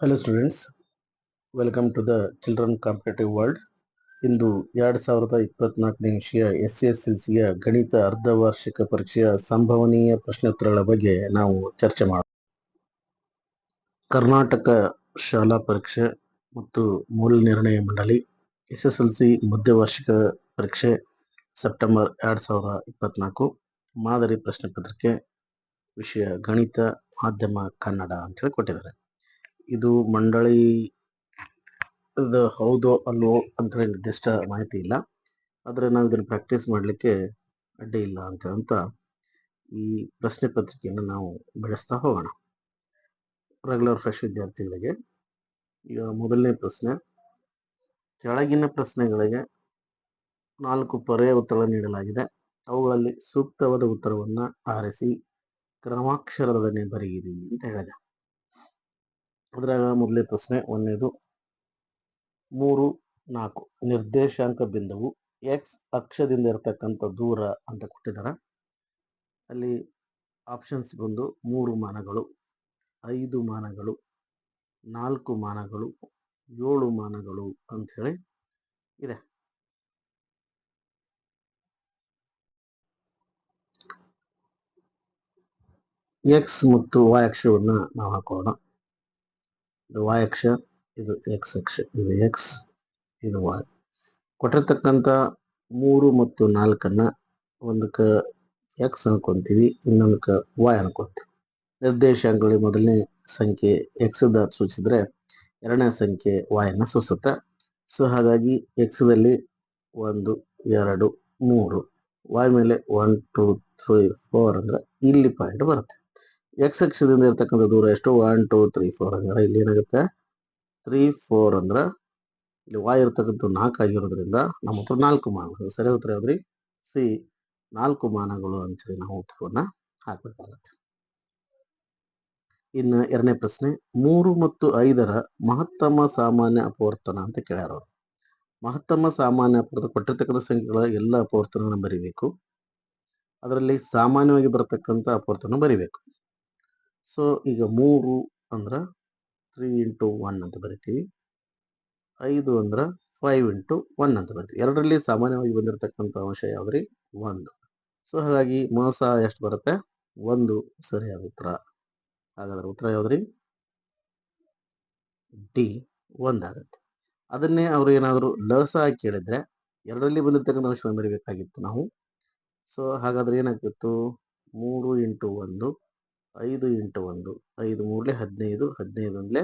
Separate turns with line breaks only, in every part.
Hello students welcome to the children competitive world ಇಂದು ಎರಡು ಸಾವಿರದ ಇಪ್ಪತ್ನಾಲ್ಕನೇ ವಿಷಯ ಎಸ್ ಎಸ್ ಎಲ್ ಸಿಯ ಗಣಿತ ಅರ್ಧವಾರ್ಷಿಕ ಪರೀಕ್ಷೆಯ ಸಂಭವನೀಯ ಪ್ರಶ್ನೋತ್ತರಗಳ ಬಗ್ಗೆ ನಾವು ಚರ್ಚೆ ಮಾಡೋಣ ಕರ್ನಾಟಕ ಶಾಲಾ ಪರೀಕ್ಷೆ ಮತ್ತು ಮೂಲ ನಿರ್ಣಯ ಮಂಡಳಿ ಎಸ್ ಎಸ್ ಎಲ್ ಸಿ ಮಧ್ಯವಾರ್ಷಿಕ ಪರೀಕ್ಷೆ, ಸೆಪ್ಟೆಂಬರ್ ಎರಡು ಸಾವಿರದ ಇಪ್ಪತ್ನಾಲ್ಕು, ಮಾದರಿ ಪ್ರಶ್ನೆ ಪತ್ರಿಕೆ, ವಿಷಯ ಗಣಿತ, ಮಾಧ್ಯಮ, ಕನ್ನಡ ಅಂತೇಳಿ ಕೊಟ್ಟಿದ್ದಾರೆ ಇದು ಮಂಡಳಿ ಇದು ಹೌದೋ ಅಲ್ವೋ ಅಂತ ನಿರ್ದಿಷ್ಟ ಮಾಹಿತಿ ಇಲ್ಲ. ಆದರೆ ನಾವು ಇದನ್ನು ಪ್ರಾಕ್ಟೀಸ್ ಮಾಡಲಿಕ್ಕೆ ಅಡ್ಡಿ ಇಲ್ಲ ಅಂತ ಅಂತ ಈ ಪ್ರಶ್ನೆ ಪತ್ರಿಕೆಯನ್ನು ನಾವು ಬೆಳೆಸ್ತಾ ಹೋಗೋಣ. ರೆಗ್ಯುಲರ್ ಫ್ರೆಶ್ ವಿದ್ಯಾರ್ಥಿಗಳಿಗೆ ಈಗ ಮೊದಲನೇ ಪ್ರಶ್ನೆ, ಕೆಳಗಿನ ಪ್ರಶ್ನೆಗಳಿಗೆ ನಾಲ್ಕು ಪರ್ಯಾಯ ಉತ್ತರ ನೀಡಲಾಗಿದೆ. ಅವುಗಳಲ್ಲಿ ಸೂಕ್ತವಾದ ಉತ್ತರವನ್ನು ಆರಿಸಿ, ಕ್ರಮಾಕ್ಷರದೊಡನೆ ಬರೆಯಿರಿ ಅಂತ ಹೇಳಿದೆ. ಅದ್ರಾಗ ಮೊದಲನೇ ಪ್ರಶ್ನೆ ಒಂದೇದು ಮೂರು, ನಾಲ್ಕು. ನಿರ್ದೇಶಾಂಕ ಬಿಂದುವು ಎಕ್ಸ್ ಅಕ್ಷದಿಂದ ಇರತಕ್ಕಂಥ ದೂರ ಅಂತ ಕೊಟ್ಟಿದ್ದಾರೆ. ಅಲ್ಲಿ ಆಪ್ಷನ್ಸ್ ಬಂದು ಮೂರು ಮಾನಗಳು, ಐದು ಮಾನಗಳು, ನಾಲ್ಕು ಮಾನಗಳು, ಏಳು ಮಾನಗಳು ಅಂಥೇಳಿ ಇದೆ. ಎಕ್ಸ್ ಮತ್ತು ವಾಯ್ ಅಕ್ಷವನ್ನು ನಾವು ಹಾಕೋಣ. ಇದು ವಾಯ್ ಅಕ್ಷ, ಇದು ಎಕ್ಸ್ ಅಕ್ಷ, ಇದು ಎಕ್ಸ್ ಇದು ವಾಯ್ ಕೊಟ್ಟಿರ್ತಕ್ಕಂಥ ಮೂರು ಮತ್ತು ನಾಲ್ಕನ್ನ ಒಂದಕ್ಕೆ ಎಕ್ಸ್ ಅನ್ಕೊಂತೀವಿ, ಇನ್ನೊಂದಕ್ಕೆ ವಾಯ್ ಅನ್ಕೊಂತೀವಿ. ನಿರ್ದೇಶಾಂಕಗಳಿಗೆ ಮೊದಲನೇ ಸಂಖ್ಯೆ ಎಕ್ಸ್ ದ ಸೂಚಿಸಿದ್ರೆ ಎರಡನೇ ಸಂಖ್ಯೆ ವಾಯನ್ನ ಸೂಚಿಸುತ್ತೆ ಸೊ ಹಾಗಾಗಿ ಎಕ್ಸ್ದಲ್ಲಿ ಒಂದು, ಎರಡು, ಮೂರು ವಾಯ್ ಮೇಲೆ ಒನ್ ಟೂ ತ್ರೀ ಫೋರ್ ಅಂದ್ರೆ ಇಲ್ಲಿ ಪಾಯಿಂಟ್ ಬರುತ್ತೆ. ಎಕ್ಸ್ ಅಕ್ಷದಿಂದ ಇರ್ತಕ್ಕಂಥ ದೂರ ಎಷ್ಟು? ಒನ್ ಟೂ ತ್ರೀ ಫೋರ್ ಅಂದ್ರೆ ಇಲ್ಲಿ ಏನಾಗುತ್ತೆ? ತ್ರೀ ಫೋರ್ ಅಂದ್ರೆ ಇಲ್ಲಿ ವಾಯ್ ಇರ್ತಕ್ಕಂಥ ನಾಲ್ಕು ಆಗಿರೋದ್ರಿಂದ ನಮ್ಮ ಹತ್ರ ನಾಲ್ಕು ಮಾನಗಳು. ಸರಿ ಉತ್ತರ ಯಾವ್ದ್ರಿ? ಸಿ ನಾಲ್ಕು ಮಾನಗಳು ಅಂತೇಳಿ ನಾವು ಉತ್ತರವನ್ನ ಹಾಕಬೇಕಾಗತ್ತೆ. ಇನ್ನು ಎರಡನೇ ಪ್ರಶ್ನೆ, ಮೂರು ಮತ್ತು ಐದರ ಮಹತ್ತಮ ಸಾಮಾನ್ಯ ಅಪವರ್ತನ ಅಂತ ಕೇಳ್ಯಾರ ಮಹತ್ತಮ ಸಾಮಾನ್ಯ ಅಪವರ್ತನ ಕೊಟ್ಟಿರ್ತಕ್ಕಂಥ ಸಂಖ್ಯೆಗಳ ಎಲ್ಲ ಅಪವರ್ತನ ಬರಿಬೇಕು. ಅದರಲ್ಲಿ ಸಾಮಾನ್ಯವಾಗಿ ಬರತಕ್ಕಂಥ ಅಪವರ್ತನ ಬರಿಬೇಕು. ಸೊ ಈಗ ಮೂರು ಅಂದ್ರೆ ತ್ರೀ ಇಂಟು ಒನ್ ಅಂತ ಬರಿತೀವಿ. ಐದು ಅಂದ್ರೆ ಫೈವ್ ಇಂಟು ಒನ್ ಅಂತ ಬರಿತೀವಿ. ಎರಡರಲ್ಲಿ ಸಾಮಾನ್ಯವಾಗಿ ಬಂದಿರತಕ್ಕಂಥ ಅಂಶ ಯಾವ್ದ್ರಿ? ಒಂದು. ಸೊ ಹಾಗಾಗಿ ಮೋಸ ಎಷ್ಟು ಬರುತ್ತೆ? ಒಂದು ಸರಿಯಾದ ಉತ್ತರ. ಹಾಗಾದ್ರೆ ಉತ್ತರ ಯಾವ್ದ್ರಿ? ಡಿ ಒಂದಾಗತ್ತೆ ಅದನ್ನೇ ಅವರು ಏನಾದರೂ ಲಸ ಕೇಳಿದ್ರೆ ಎರಡರಲ್ಲಿ ಬಂದಿರತಕ್ಕಂಥ ಅಂಶವನ್ನು ಬರಿಬೇಕಾಗಿತ್ತು ನಾವು. ಸೊ ಹಾಗಾದ್ರೆ ಏನಾಗ್ತಿತ್ತು? ಮೂರು ಇಂಟು ಒಂದು ಐದು ಇಂಟು ಒಂದು, ಐದು ಮೂರಲೆ ಹದಿನೈದು ಹದಿನೈದು ಒಂದ್ಲೆ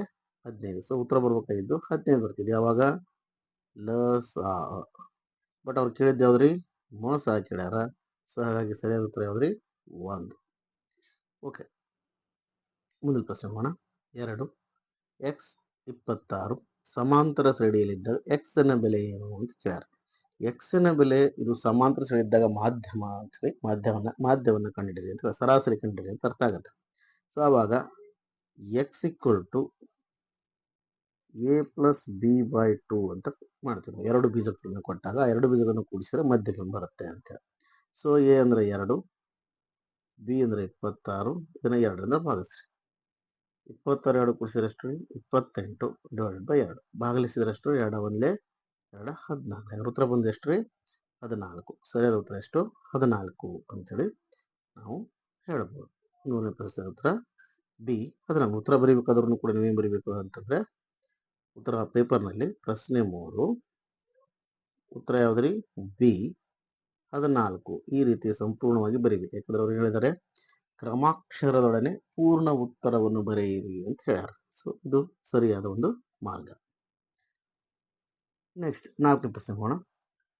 ಹದಿನೈದು. ಸೊ ಉತ್ತರ ಬರ್ಬೇಕಾಗಿದ್ದು ಹದಿನೈದು ಬರ್ತಿದೆ. ಯಾವಾಗ? ಲಸ ಬಟ್ ಅವ್ರು ಕೇಳಿದ್ದು ಯಾವ್ದ್ರಿ? ಮೋಸ ಕೇಳ್ಯಾರ. ಸೊ ಹಾಗಾಗಿ ಸರಿಯಾದ ಉತ್ತರ ಯಾವ್ದ್ರಿ? ಒಂದು. ಓಕೆ ಮುಂದಿನ ಪ್ರಶ್ನೆ ಮಾಡೋಣ. ಎರಡು. ಎಕ್ಸ್ ಇಪ್ಪತ್ತಾರು ಸಮಾಂತರ ಶ್ರೇಣಿಯಲ್ಲಿದ್ದಾಗ ಎಕ್ಸ್ನ ಬೆಲೆ ಏನು ಅಂತ ಕೇಳ್ಯಾರ. ಎಕ್ಸ್ನ ಬೆಲೆ ಇದು ಸಮಾಂತರ ಇದ್ದಾಗ ಮಾಧ್ಯಮ ಅಂತ ಹೇಳಿ ಮಾಧ್ಯಮನ ಮಾಧ್ಯಮವನ್ನು ಕಂಡಿಡಿರಿ ಅಂತ ಸರಾಸರಿ ಕಂಡಿರಿ ಅಂತ ಅರ್ಥ ಆಗುತ್ತೆ. ಸೊ ಆವಾಗ x equal to a plus b by two ಅಂತ ಮಾಡ್ತೀವಿ. ಎರಡು ಬೀಜಗಳನ್ನು ಕೊಟ್ಟಾಗ ಎರಡು ಬೀಜಗಳನ್ನು ಕೂಡಿಸಿದ್ರೆ ಮಧ್ಯಮ ಬರುತ್ತೆ ಅಂತ ಹೇಳಿ. ಸೊ ಎ ಅಂದರೆ ಎರಡು ಬಿ ಅಂದರೆ ಇಪ್ಪತ್ತಾರು, ಇದನ್ನ ಎರಡರಿಂದ ಭಾಗಿಸ್ರಿ. ಇಪ್ಪತ್ತಾರು ಎರಡು ಕೂಡಿಸಿದ್ರೆ ಎಷ್ಟು? ಇಪ್ಪತ್ತೆಂಟು ಡಿವೈಡೆಡ್ ಬೈ ಎರಡು. ಭಾಗಲಿಸಿದ್ರೆ ಎಷ್ಟು? ಎರಡು ಒಂದೇ. ಎರಡು ಹದಿನಾಲ್ಕು. ಎರಡು ಉತ್ತರ ಬಂದು ಎಷ್ಟು ರೀ? ಹದಿನಾಲ್ಕು. ಸರಿಯಾದ ಉತ್ತರ ಎಷ್ಟು? ಹದಿನಾಲ್ಕು ಅಂತೇಳಿ ನಾವು ಹೇಳ್ಬೋದು. ನೂರನೇ ಪ್ರಶ್ನೆ ಉತ್ತರ ಬಿ. ಹದಿನಾಲ್ಕು. ಉತ್ತರ ಬರೀಬೇಕಾದ್ರೂ ಕೂಡ ನೀವೇನು ಬರೀಬೇಕು ಅಂತಂದರೆ ಉತ್ತರ ಪೇಪರ್ನಲ್ಲಿ ಪ್ರಶ್ನೆ ಮೂರು. ಉತ್ತರ ಯಾವ್ದ್ರಿ ಬಿ. ಹದಿನಾಲ್ಕು. ಈ ರೀತಿ ಸಂಪೂರ್ಣವಾಗಿ ಬರೀಬೇಕು. ಯಾಕಂದ್ರೆ ಅವ್ರು ಹೇಳಿದ್ದಾರೆ ಕ್ರಮಾಕ್ಷರದೊಡನೆ ಪೂರ್ಣ ಉತ್ತರವನ್ನು ಬರೆಯಿರಿ ಅಂತ ಹೇಳ್ಯಾರ. ಸೊ ಇದು ಸರಿಯಾದ ಒಂದು ಮಾರ್ಗ. ನೆಕ್ಸ್ಟ್ ನಾಲ್ಕನೇ ಪ್ರಶ್ನೆ ಹೋಗೋಣ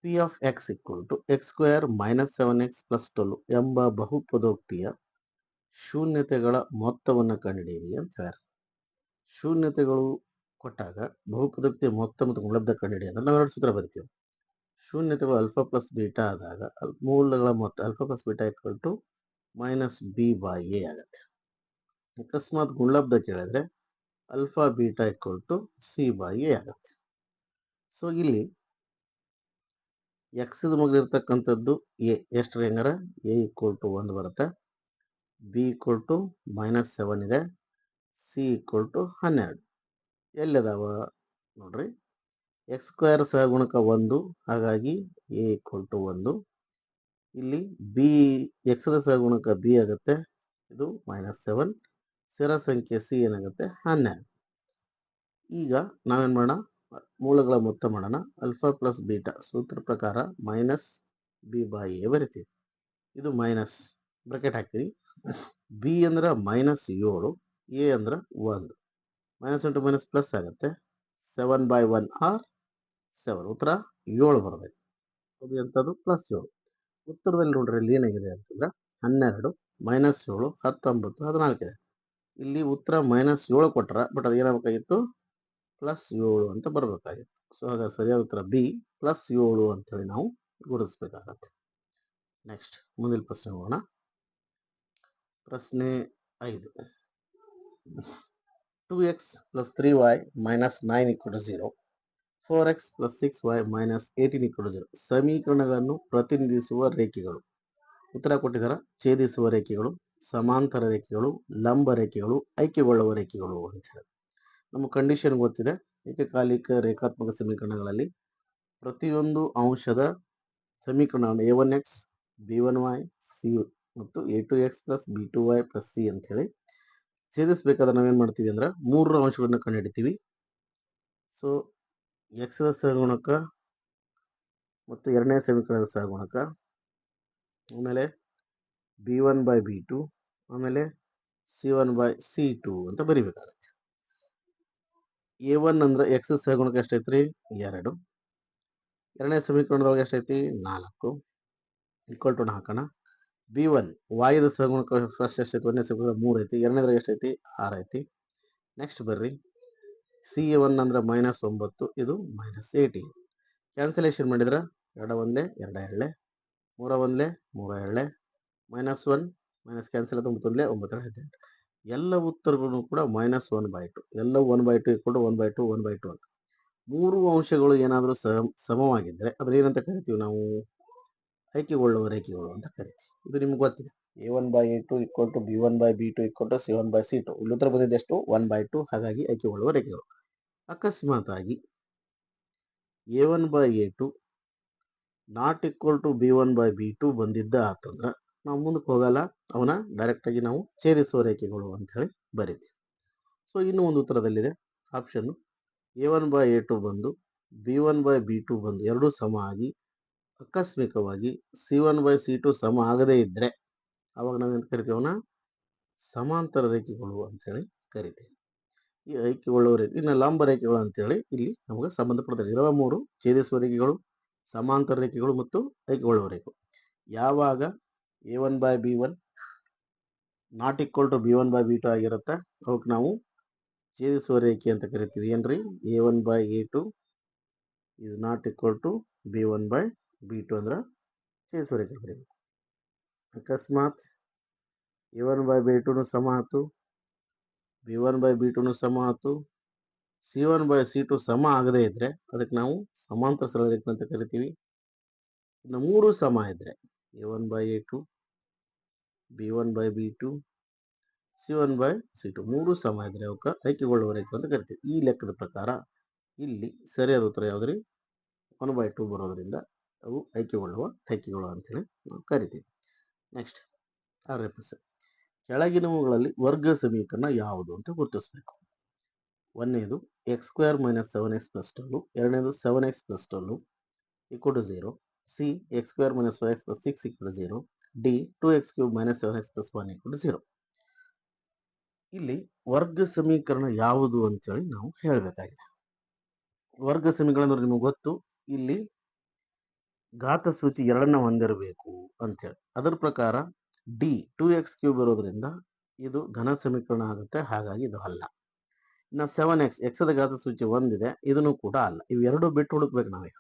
p of x equal to x square minus seven x plus twelve ಎಂಬ ಬಹುಪದೋಕ್ತಿಯ ಶೂನ್ಯತೆಗಳ ಮೊತ್ತವನ್ನು ಕಂಡುಹಿಡಿಯಿರಿ ಅಂತ ಹೇಳ್ಯಾರ. ಶೂನ್ಯತೆಗಳು ಕೊಟ್ಟಾಗ ಬಹುಪದೋಕ್ತಿಯ ಮೊತ್ತ ಮತ್ತು ಗುಣಲಬ್ಧ ಕಂಡುಹಿಡಿಯ ಅಂದ್ರೆ ನಾವು ಎರಡು ಸೂತ್ರ ಬರಿತೀವಿ. ಶೂನ್ಯತೆಗಳು ಅಲ್ಫಾ ಪ್ಲಸ್ ಬೀಟಾ ಆದಾಗ ಮೂಲಗಳ ಮೊತ್ತ alpha plus beta equal to minus b by a ಆಗುತ್ತೆ. ಅಕಸ್ಮಾತ್ ಗುಣಲಬ್ಧ ಕೇಳಿದ್ರೆ alpha beta equal to c by a ಆಗುತ್ತೆ. ಸೊ ಇಲ್ಲಿ ಎಕ್ಸ್ ಮುಗಿದಿರ್ತಕ್ಕಂಥದ್ದು ಎ ಎಷ್ಟು ಹೆಂಗಾರ? ಎ ಈಕ್ವಲ್ ಟು ಒಂದು ಬರುತ್ತೆ. B equal to minus seven ಇದೆ. ಸಿ ಈಕ್ವಲ್ ಟು ಹನ್ನೆರಡು. ಎಲ್ಲಿದಾವ? ನೋಡ್ರಿ. ಎಕ್ಸ್ ಸ್ಕ್ವೇರ್ ಸಹಗುಣಕ ಒಂದು, ಹಾಗಾಗಿ ಎ ಈಕ್ವಲ್ ಟು ಒಂದು. ಇಲ್ಲಿ ಬಿ ಎಕ್ಸ್ದ ಸಹಗುಣಕ ಬಿ ಆಗುತ್ತೆ. ಇದು ಮೈನಸ್ ಸೆವೆನ್ ಸ್ಥಿರ ಸಂಖ್ಯೆ ಸಿ ಏನಾಗುತ್ತೆ? ಹನ್ನೆರಡು. ಈಗ ನಾವೇನು ಮಾಡೋಣ? ಮೂಲಗಳ ಮೊತ್ತ ಮಾಡೋಣ. ಅಲ್ಫಾ ಪ್ಲಸ್ ಬೀಟಾ ಸೂತ್ರ ಪ್ರಕಾರ ಮೈನಸ್ ಬಿ ಬೈ ಎ ಬರಿತೀವಿ. ಇದು ಮೈನಸ್ ಬ್ರಕೆಟ್ ಹಾಕ್ತೀವಿ ಬಿ ಅಂದ್ರೆ ಮೈನಸ್ ಏಳು ಎ ಅಂದ್ರೆ ಒಂದು. ಮೈನಸ್ ಇಂಟು ಮೈನಸ್ ಪ್ಲಸ್ ಆಗುತ್ತೆ. Seven by one or seven ಉತ್ತರ ಏಳು ಬರಬೇಕು ಅದು ಎಂಥದ್ದು? ಪ್ಲಸ್ ಏಳು. ಉತ್ತರದಲ್ಲಿ ನೋಡ್ರಿ ಇಲ್ಲಿ ಏನಾಗಿದೆ ಅಂತಂದ್ರೆ ಹನ್ನೆರಡು, ಮೈನಸ್ ಏಳು, ಹತ್ತೊಂಬತ್ತು ಹದಿನಾಲ್ಕಿದೆ ಇಲ್ಲಿ ಉತ್ತರ ಮೈನಸ್ ಏಳು ಕೊಟ್ಟರೆ ಬಟ್ ಅದು ಏನಾಗಬೇಕಾಗಿತ್ತು? ಪ್ಲಸ್ ಏಳು ಅಂತ ಬರಬೇಕಾಗಿತ್ತು. ಸೊ ಹಾಗಾಗಿ ಸರಿಯಾದ ಉತ್ತರ ಬಿ, ಪ್ಲಸ್ ಏಳು ಅಂತೇಳಿ ನಾವು ಗುರುತಿಸ್ಬೇಕಾಗತ್ತೆ. ನೆಕ್ಸ್ಟ್ ಮುಂದಿನ ಪ್ರಶ್ನೆ ಹೋಗೋಣ ಪ್ರಶ್ನೆ ಐದು. Two x plus three y minus nine equal zero four x plus six y minus eighteen equal zero ಸಮೀಕರಣಗಳನ್ನು ಪ್ರತಿನಿಧಿಸುವ ರೇಖೆಗಳು. ಉತ್ತರ ಕೊಟ್ಟಿದ್ದಾರೆ ಛೇದಿಸುವ ರೇಖೆಗಳು, ಸಮಾಂತರ ರೇಖೆಗಳು, ಲಂಬ ರೇಖೆಗಳು ಐಕ್ಯಗೊಳ್ಳುವ ರೇಖೆಗಳು ಅಂತ ಹೇಳಿ. ನಮ್ಮ ಕಂಡೀಷನ್ ಗೊತ್ತಿದೆ. ಏಕಕಾಲಿಕ ರೇಖಾತ್ಮಕ ಸಮೀಕರಣಗಳಲ್ಲಿ ಪ್ರತಿಯೊಂದು ಅಂಶದ ಸಮೀಕರಣವನ್ನು a one x b one y c ಮತ್ತು a two x plus b two y plus c ಅಂತೇಳಿ ಛೇದಿಸಬೇಕಾದ್ರೆ ನಾವೇನು ಮಾಡ್ತೀವಿ ಅಂದ್ರೆ ಮೂರರ ಅಂಶಗಳನ್ನ ಕಂಡುಹಿಡಿತೀವಿ. ಸೊ ಎಕ್ಸ್ ಸಹಗುಣಕ ಮತ್ತು ಎರಡನೇ ಸಮೀಕರಣದ ಸಹಗುಣಕ, ಆಮೇಲೆ B one by B two ಆಮೇಲೆ C one by C two ಅಂತ ಬರಿಬೇಕಾಗುತ್ತೆ. ಎ ಒನ್ ಅಂದ್ರೆ ಎಕ್ಸ್ ಸಹಗುಣಕ ಎಷ್ಟೈತ್ರಿ? ಎರಡು. ಎರಡನೇ ಸಮೀಕರಣದೊಳಗೆ ಎಷ್ಟೈತಿ? ನಾಲ್ಕು. ಈಕ್ವಲ್ ಟು ಹಾಕೋಣ ಬಿ ಒನ್ ವಾಯುದ ಸಹಗುಣಕ ಫಸ್ಟ್ ಎಷ್ಟೈತಿ? ಒಂದನೇ ಸಮೀಕರಣ ಮೂರು ಐತಿ. ಎರಡನೇದ್ರಾಗ ಎಷ್ಟೈತಿ? ಆರು ಐತಿ. ನೆಕ್ಸ್ಟ್ ಬರ್ರಿ. ಸಿ ಎ ಒನ್ ಅಂದ್ರೆ ಮೈನಸ್ ಒಂಬತ್ತು, ಇದು ಮೈನಸ್ ಏಯ್ಟೀನ್ ಕ್ಯಾನ್ಸಲೇಷನ್ ಮಾಡಿದ್ರೆ ಎರಡ ಒಂದೇ ಎರಡ ಎರಡೇ ಮೂರ ಒಂದೇ ಮೂರ ಎರಡೇ ಮೈನಸ್ ಒನ್ ಮೈನಸ್ ಕ್ಯಾನ್ಸಲ್ ಆದ ಒಂಬತ್ತೊಂದಲೇ ಒಂಬತ್ತರ ಹದಿನೆಂಟು. ಎಲ್ಲ ಉತ್ತರಗಳು ಕೂಡ ಮೈನಸ್ ಒನ್ ಬೈ ಟು ಎಲ್ಲ one by two equal one by two one by two ಅಂತ ಮೂರು ಅಂಶಗಳು ಏನಾದರೂ ಸಮ ಸಮವಾಗಿದ್ದರೆ ಅದ್ರ ಏನಂತ ಕರಿತೀವಿ ನಾವು ಐಕ್ಯಗೊಳ್ಳುವ ರೇಖೆಗಳು ಅಂತ ಕರಿತೀವಿ ಇದು ನಿಮ್ಗೆ ಗೊತ್ತಿದೆ a one by a two equal to b one by b two equal to c one by c two ಇಲ್ಲಿ ಉತ್ತರ ಬಂದಿದ್ದು ಎಷ್ಟು ಒನ್ ಬೈ ಟು ಹಾಗಾಗಿ ಆಯ್ಕೆಗೊಳ್ಳುವ ರೇಖೆಗಳು ಅಕಸ್ಮಾತ್ ಆಗಿ a one by a two not equal to b one by b two ಬಂದಿದ್ದ ಆತಂದ್ರೆ ನಾವು ಮುಂದಕ್ಕೆ ಹೋಗಲ್ಲ. ಅವನ ಡೈರೆಕ್ಟಾಗಿ ನಾವು ಛೇದಿಸುವ ರೇಖೆಗಳು ಅಂತ ಹೇಳಿ ಬರಿತೀವಿ. ಸೊ ಇನ್ನೂ ಒಂದು ಉತ್ತರದಲ್ಲಿದೆ. Option a one by a two ಬಂದು b one by b two ಬಂದು ಎರಡೂ ಸಮ ಆಗಿ, ಆಕಸ್ಮಿಕವಾಗಿ c one by c two ಸಮ ಆಗದೇ ಇದ್ದರೆ ಅವಾಗ ನಾವೇನು ಕರಿತೀವನ್ನ ಸಮಾಂತರ ರೇಖೆಗಳು ಅಂತೇಳಿ ಕರಿತೀವಿ. ಈ ಐಕ್ಯಗೊಳ್ಳುವ ರೇಖೆ ಇನ್ನು ಲಂಬ ರೇಖೆಗಳು ಅಂತೇಳಿ ಇಲ್ಲಿ ನಮಗೆ ಸಂಬಂಧಪಡ್ತಾರೆ ಇರುವ ಮೂರು ಛೇದಿಸುವ ರೇಖೆಗಳು, ಸಮಾಂತರ ರೇಖೆಗಳು ಮತ್ತು ಐಕ್ಯಗೊಳ್ಳುವ ರೇಖೆ ಯಾವಾಗ a one by b one not equal to b one by b two ಆಗಿರುತ್ತೆ. ಅವಕ್ಕೆ ನಾವು ಛೇದಿಸುವ ರೇಖೆ ಅಂತ ಕರಿತೀವಿ. ಏನ್ರಿ? A one by a two is not equal to b one by b two ಅಂದ್ರೆ ಛೇದಿಸುವ ರೇಖೆ ಬರೀಬೇಕು ಅಕಸ್ಮಾತ್ ಎ ಒನ್ ಬೈ ಬಿ ಟುನು ಸಮ ಆಯ್ತು ಬಿ ಒನ್ ಬೈ ಬಿ ಟುನು ಸಮ ಆಯ್ತು c one by c two ಸಮ ಆಗದೇ ಇದ್ದರೆ ಅದಕ್ಕೆ ನಾವು ಸಮಾಂತರ ಸರಳ ರೇಖೆ ಅಂತ ಕರಿತೀವಿ. ಇನ್ನು ಮೂರು ಸಮ ಇದ್ದರೆ a one by a two b one by b two c one by c two ಮೂರು ಸಮ ಇದ್ದರೆ ಅವಕ್ಕೆ ಐಕ್ಯಗೊಳ್ಳುವ ರೇಖೆ ಅಂತ ಕರಿತೀವಿ. ಈ ಲೆಕ್ಕದ ಪ್ರಕಾರ ಇಲ್ಲಿ ಸರಿಯಾದ ಉತ್ತರ ಯಾವುದ್ರಿ? ಒನ್ ಬೈ ಟು ಬರೋದ್ರಿಂದ ಅವು ಐಕ್ಯಗೊಳ್ಳುವ ರೇಖೆಗಳು ಅಂತೇಳಿ ನಾವು ಕರಿತೀವಿ. ನೆಕ್ಸ್ಟ್ ಆರನೇ ಪ್ರಶ್ನೆ ಕೆಳಗಿನವುಗಳಲ್ಲಿ ವರ್ಗ ಸಮೀಕರಣ ಯಾವುದು ಅಂತ ಗುರುತಿಸಬೇಕು. ಒಂದನೇದು x square minus seven x plus twelve ಎರಡನೇದು seven x plus twelve equal to zero c x square minus five x plus six equal to zero d two x cube minus seven x plus one equal to zero ಇಲ್ಲಿ ವರ್ಗ ಸಮೀಕರಣ ಯಾವುದು ಅಂತೇಳಿ ನಾವು ಹೇಳಬೇಕಾಗಿದೆ. ವರ್ಗ ಸಮೀಕರಣ ಅಂದ್ರೆ ನಿಮಗೆ ಗೊತ್ತು. ಇಲ್ಲಿ ಘಾತ ಸೂಚಿ ಎರಡನ್ನ ಹೊಂದಿರಬೇಕು ಅಂತೇಳಿ. ಅದರ ಪ್ರಕಾರ ಡಿ ಟು ಎಕ್ಸ್ ಕ್ಯೂಬ್ ಇರೋದ್ರಿಂದ ಇದು ಘನ ಸಮೀಕರಣ ಆಗುತ್ತೆ. ಹಾಗಾಗಿ ಇದು ಅಲ್ಲ. ಇನ್ನು ಸೆವೆನ್ ಎಕ್ಸ್ ಎಕ್ಸದ ಘಾತ ಸೂಚಿ ಒಂದಿದೆ. ಇದನ್ನು ಕೂಡ ಅಲ್ಲ. ಇವೆರಡು ಬಿಟ್ಟು ಹುಡುಕ್ಬೇಕು ನಾವೀಗ.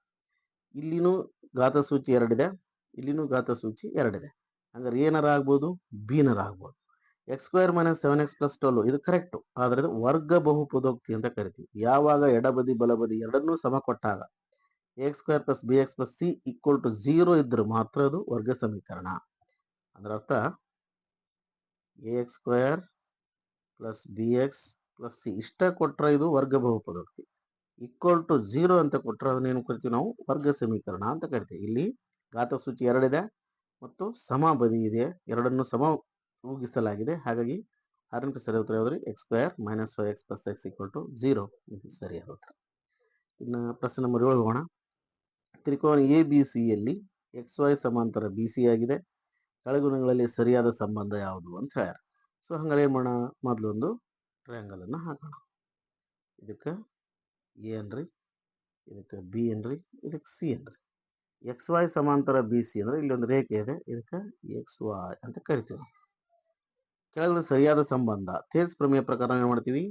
ಇಲ್ಲಿನೂ ಘಾತ ಸೂಚಿ ಎರಡಿದೆ. ಇಲ್ಲಿನೂ ಘಾತ ಸೂಚಿ ಎರಡಿದೆ. ಹಂಗಾರೆ ಏನಾರ ಆಗ್ಬೋದು ಬಿನರ ಆಗ್ಬೋದು. X square minus seven x plus twelve ಇದು ಕರೆಕ್ಟು ಆದರೆ ಇದು ವರ್ಗ ಬಹುಪದೋಕ್ತಿ ಅಂತ ಕರಿತೀವಿ. ಯಾವಾಗ ಎಡಬದಿ, ಬಲಬದಿ ಎರಡನ್ನೂ ಸಮ ಕೊಟ್ಟಾಗ x square plus b x plus c equal to zero ಇದ್ರೆ ಮಾತ್ರ ಅದು ವರ್ಗ ಸಮೀಕರಣ. ಅದರ ಅರ್ಥ? A x square plus b x plus c ಇಷ್ಟ ಕೊಟ್ಟರೆ ಇದು ವರ್ಗ ಬಹುಪದೋಕ್ತಿ. ಈಕ್ವಲ್ ಟು ಜೀರೋ ಅಂತ ಕೊಟ್ಟರೆ ಅದನ್ನೇನು ಕರಿತೀವಿ ನಾವು? ವರ್ಗ ಸಮೀಕರಣ ಅಂತ ಕರಿತೀವಿ. ಇಲ್ಲಿ ಘಾತ ಸೂಚಿ ಎರಡಿದೆ. ಮತ್ತು ಸಮ ಬದಿ ಇದೆ. ಎರಡನ್ನು ಸಮ ಊಗಿಸಲಾಗಿದೆ ಹಾಗಾಗಿ ಆರನೇ ಸರಿ ಉತ್ತರ ಯಾವ್ದು? X square minus five x plus x equal to zero ಇದು ಸರಿಯಾದ ಉತ್ತರ. ಇನ್ನು ಪ್ರಶ್ನೆ ನಂಬರ್ ಏಳು ಹೋಗೋಣ. ತ್ರಿಕೋನ ಎ ಬಿ ಸಿಯಲ್ಲಿ ಎಕ್ಸ್ ವೈ ಸಮಾಂತರ ಬಿ ಸಿ ಆಗಿದೆ. ಕೆಳಗುಣಗಳಲ್ಲಿ ಸರಿಯಾದ ಸಂಬಂಧ ಯಾವುದು ಅಂತ ಹೇಳ್ಯಾರ. ಸೊ ಹಂಗಾರೆ ಏನು ಮಾಡೋಣ? ಮೊದಲು ಒಂದು ಟ್ರಯಾಂಗಲ್ ಅನ್ನು ಹಾಕೋಣ. ಇದಕ್ಕೆ ಎ ಅನ್ರಿ ಇದಕ್ಕೆ ಬಿ ಅನ್ರಿ ಇದಕ್ಕೆ ಸಿ ಅನ್ರಿ ಎಕ್ಸ್ ವೈ ಸಮಾಂತರ ಬಿ ಸಿ ಅಂದ್ರೆ ಇಲ್ಲಿ ಒಂದು ರೇಖೆ ಇದೆ. ಇದಕ್ಕೆ ಎಕ್ಸ್ ವೈ ಅಂತ ಕರಿತೀವಿ. ಕೆಳಗಡೆ ಸರಿಯಾದ ಸಂಬಂಧ. ಥೇಲ್ಸ್ ಪ್ರಮೇಯ ಪ್ರಕಾರ ಏನು ಮಾಡ್ತೀವಿ?